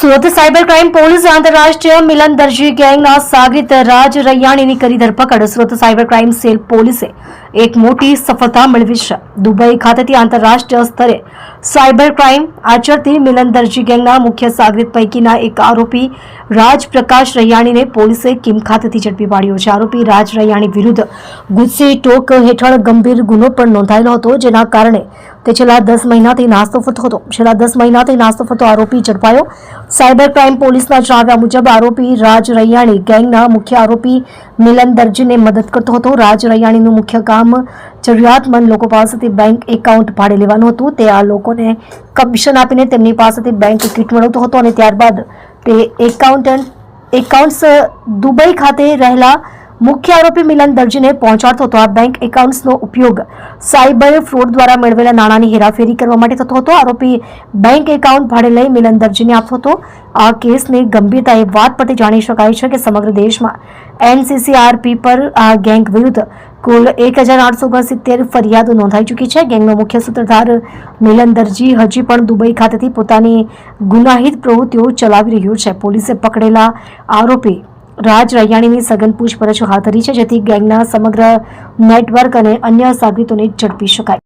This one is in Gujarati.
સુરત સાયબર ક્રાઇમ પોલીસ આંતરરાષ્ટ્રીય મિલન દરજી ગેંગના સાગરિત રાજ રૈયાણીની કરી ધરપકડ. સુરત સાયબર ક્રાઇમ સેલ પોલીસે એક મોટી સફળતા મેળવી છે. દુબઈ ખાતેથી આંતરરાષ્ટ્રીય સ્તરે સાયબર ક્રાઇમ આચરતી મિલન દરજી ગેંગના મુખ્ય સાગરિત પૈકીના એક આરોપી રાજ પ્રકાશ રૈયાણીને પોલીસે કિમ ખાતેથી ઝડપી પાડ્યો છે. આરોપી રાજ રૈયાણી વિરુદ્ધ ગુસ્સે ટોક હેઠળ ગંભીર ગુનો પણ નોંધાયેલો હતો, જેના કારણે તે છેલ્લા દસ મહિનાથી નાસ્તો ફરતો હતો. છેલ્લા દસ મહિનાથી નાસ્તો ફરતો આરોપી ઝડપાયો. સાયબર ક્રાઇમ પોલીસના જણાવ્યા મુજબ આરોપી રાજ રૈયાણી ગેંગના મુખ્ય આરોપી મિલન દરજીને મદદ કરતો હતો. રાજ રૈયાણીનું મુખ્ય કામ જરૂરિયાતમંદ લોકો પાસેથી બેંક એકાઉન્ટ ભાડે લેવાનું હતું. તે આ લોકોને કમિશન આપીને તેમની પાસેથી બેંક કીટ મેળવતો હતો અને ત્યારબાદ તે એકાઉન્ટન્ટ, એકાઉન્ટ્સ દુબઈ ખાતે રહેલા મુખ્ય આરોપી મિલન દરજીને પહોંચાડતો હતો આ બેંક એકાઉન્ટ્સનો ઉપયોગ સાયબર ફ્રોડ દ્વારા મેળવેલા નાણાંની હેરાફેરી કરવા માટે થતો હતો. આરોપી બેંક એકાઉન્ટ ભાડે લઈ મિલન દરજીને આપતો હતો. આ કેસની ગંભીરતા એ વાત પરથી જાણી શકાય છે કે સમગ્ર દેશમાં એનસીસીઆરપી પર આ ગેંગ વિરુદ્ધ કુલ એક હજાર આઠસો ઓગણસિત્તેર ફરિયાદો નોંધાઈ ચૂકી છે. ગેંગનો મુખ્ય સૂત્રધાર મિલન દરજી હજી પણ દુબઈ ખાતેથી પોતાની ગુનાહિત પ્રવૃત્તિઓ ચલાવી રહ્યો છે. પોલીસે પકડેલા આરોપી રાજ રૈયાણીની સઘન પૂછપરછ હાથ ધરી છે, જેથી ગેંગના સમગ્ર નેટવર્ક અને અન્ય સાગરીતોને ઝડપી શકાય.